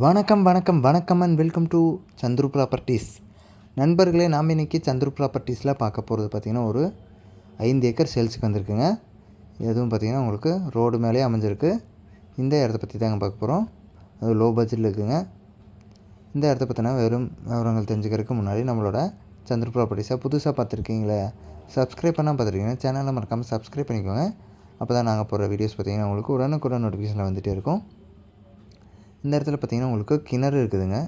வணக்கம் வணக்கம் வணக்கம் and welcome to Chandru properties நண்பர்களே நாம் இன்றைக்கி சந்துரு ப்ராப்பர்ட்டிஸில் பார்க்க போகிறது பார்த்திங்கன்னா ஒரு ஐந்து ஏக்கர் சேல்ஸுக்கு வந்திருக்குங்க. எதுவும் பார்த்திங்கன்னா உங்களுக்கு ரோடு மேலே அமைஞ்சிருக்கு. இந்த இடத்த பற்றி தாங்க பார்க்க போகிறோம் அது லோ பட்ஜெட்டில் இருக்குங்க. இந்த இடத்த பற்றினா வெறும் விவரங்கள் தெரிஞ்சுக்கிறதுக்கு முன்னாடி நம்மளோட சந்துரு ப்ராப்பர்ட்டிஸை புதுசாக பார்த்துருக்கீங்களே சப்ஸ்கிரைப் பண்ணால் பார்த்துருக்கீங்க சேனலில் மறக்காமல் சப்ஸ்கிரைப் பண்ணிக்கோங்க. அப்போ தான் நாங்கள் போகிற வீடியோஸ் பார்த்திங்கன்னா உங்களுக்கு உடனுக்குடன் நோட்டிஃபிகேஷனில் வந்துகிட்டே இருக்கும். இந்த இடத்துல பார்த்திங்கன்னா உங்களுக்கு கிணறு இருக்குதுங்க.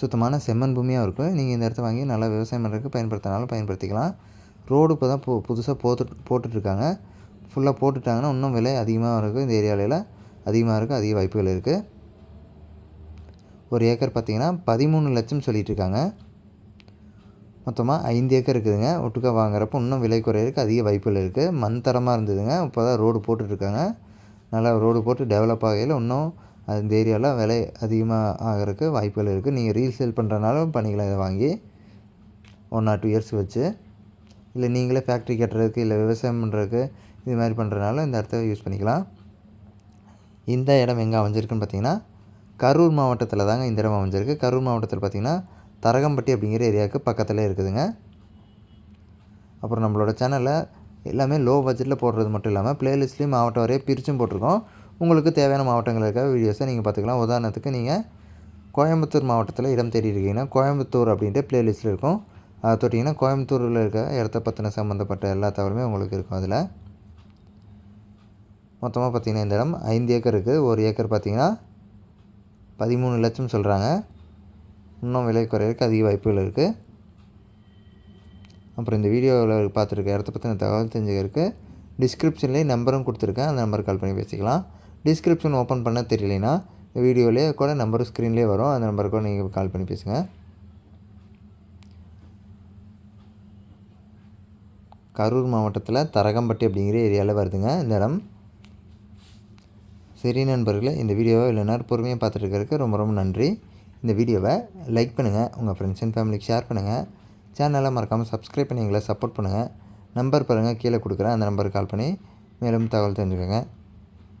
சுத்தமான செம்மண் பூமியாக இருக்கும். நீங்கள் இந்த இடத்த வாங்கி நல்லா விவசாயம் பண்ணுறதுக்கு பயன்படுத்தினாலும் பயன்படுத்திக்கலாம். ரோடு இப்போ தான் பு புதுசாக போட்டு போட்டுட்ருக்காங்க. ஃபுல்லாக போட்டுட்டாங்கன்னா இன்னும் விலை அதிகமாக இருக்கும். இந்த ஏரியாவில் அதிகமாக இருக்குது அதிக வாய்ப்புகள் இருக்குது ஒரு ஏக்கர் பார்த்திங்கன்னா பதிமூணு லட்சம் சொல்லிகிட்டு இருக்காங்க மொத்தமாக ஐந்து ஏக்கர் இருக்குதுங்க. ஒட்டுக்கா வாங்குறப்போ இன்னும் விலை குறையிறதுக்கு அதிக வாய்ப்புகள் இருக்குது மண் தரமாக இருந்ததுங்க. இப்போ தான் ரோடு போட்டுட்ருக்காங்க. நல்லா ரோடு போட்டு டெவலப் ஆகையில் இன்னும் அந்த ஏரியாவில் விலை அதிகமாக ஆகிறதுக்கு வாய்ப்புகள் இருக்குது நீங்கள் ரீசேல் பண்ணுறனாலும் பண்ணிக்கலாம். இதை வாங்கி ஒன் ஆர் டூ இயர்ஸ் வச்சு. இல்லை நீங்களே ஃபேக்ட்ரி கட்டுறதுக்கு இல்லை விவசாயம் பண்ணுறதுக்கு இது மாதிரி பண்ணுறதுனால இந்த இடத்த யூஸ் பண்ணிக்கலாம். இந்த இடம் எங்கே அமைஞ்சிருக்குன்னு பார்த்தீங்கன்னா கரூர் மாவட்டத்தில் தாங்க இந்த இடம் அமைஞ்சிருக்கு. கரூர் மாவட்டத்தில் பார்த்திங்கன்னா தரகம்பட்டி அப்படிங்கிற ஏரியாவுக்கு பக்கத்தில் இருக்குதுங்க. அப்புறம் நம்மளோட சேனலில் எல்லாமே லோ பட்ஜெட்டில் போடுறது மட்டும் இல்லாமல் ப்ளேலிஸ்ட்லேயும் மாவட்டம் வரையே பிரிச்சும் போட்டிருக்கோம். உங்களுக்கு தேவையான மாவட்டங்கள் இருக்க வீடியோஸை நீங்கள் பார்த்துக்கலாம். உதாரணத்துக்கு நீங்கள் கோயம்புத்தூர் மாவட்டத்தில் இடம் தேடி இருக்கீங்கன்னா கோயம்புத்தூர் அப்படின்ட்டு ப்ளேலிஸ்ட்டில் இருக்கும். அதை தொட்டிங்கன்னா கோயம்புத்தூரில் இருக்க இடத்த பற்றின சம்மந்தப்பட்ட எல்லா தகவலுமே உங்களுக்கு இருக்கும் அதில். மொத்தமாக பார்த்திங்கன்னா இந்த இடம் ஐந்து ஏக்கர் இருக்குது ஒரு ஏக்கர் பார்த்திங்கன்னா பதிமூணு லட்சம் சொல்கிறாங்க இன்னும் விலை குறையிறதுக்கு அதிக வாய்ப்புகள் இருக்குது அப்புறம் இந்த வீடியோவில் பார்த்துருக்க இடத்த பற்றின தகவல் தெரிஞ்சுக்கிறதுக்கு டிஸ்கிரிப்ஷன்லேயே நம்பரும் கொடுத்துருக்கேன். அந்த நம்பருக்கு கால் பண்ணி பேசிக்கலாம். டிஸ்கிரிப்ஷன் ஓப்பன் பண்ண தெரியலைன்னா வீடியோலேயே கூட நம்பர் ஸ்க்ரீன்லேயே வரும். அந்த நம்பருக்கு கூட நீங்கள் கால் பண்ணி பேசுங்க. கரூர் மாவட்டத்தில் தரகம்பட்டி அப்படிங்கிற ஏரியாவில் வருதுங்க இந்த இடம். சரி நண்பர்களே இந்த வீடியோவை இல்லை நேரம் பொறுமையாக பார்த்துட்டு ரொம்ப ரொம்ப நன்றி. இந்த வீடியோவை லைக் பண்ணுங்கள் உங்கள் ஃப்ரெண்ட்ஸ் அண்ட் ஃபேமிலிக்கு ஷேர் பண்ணுங்கள் சேனலை மறக்காமல் சப்ஸ்கிரைப் பண்ணி எங்களை சப்போர்ட் பண்ணுங்கள் நம்பர் பாருங்கள் கீழே கொடுக்குறேன். அந்த நம்பருக்கு கால் பண்ணி மேலும் தகவல் தெரிஞ்சுக்கோங்க.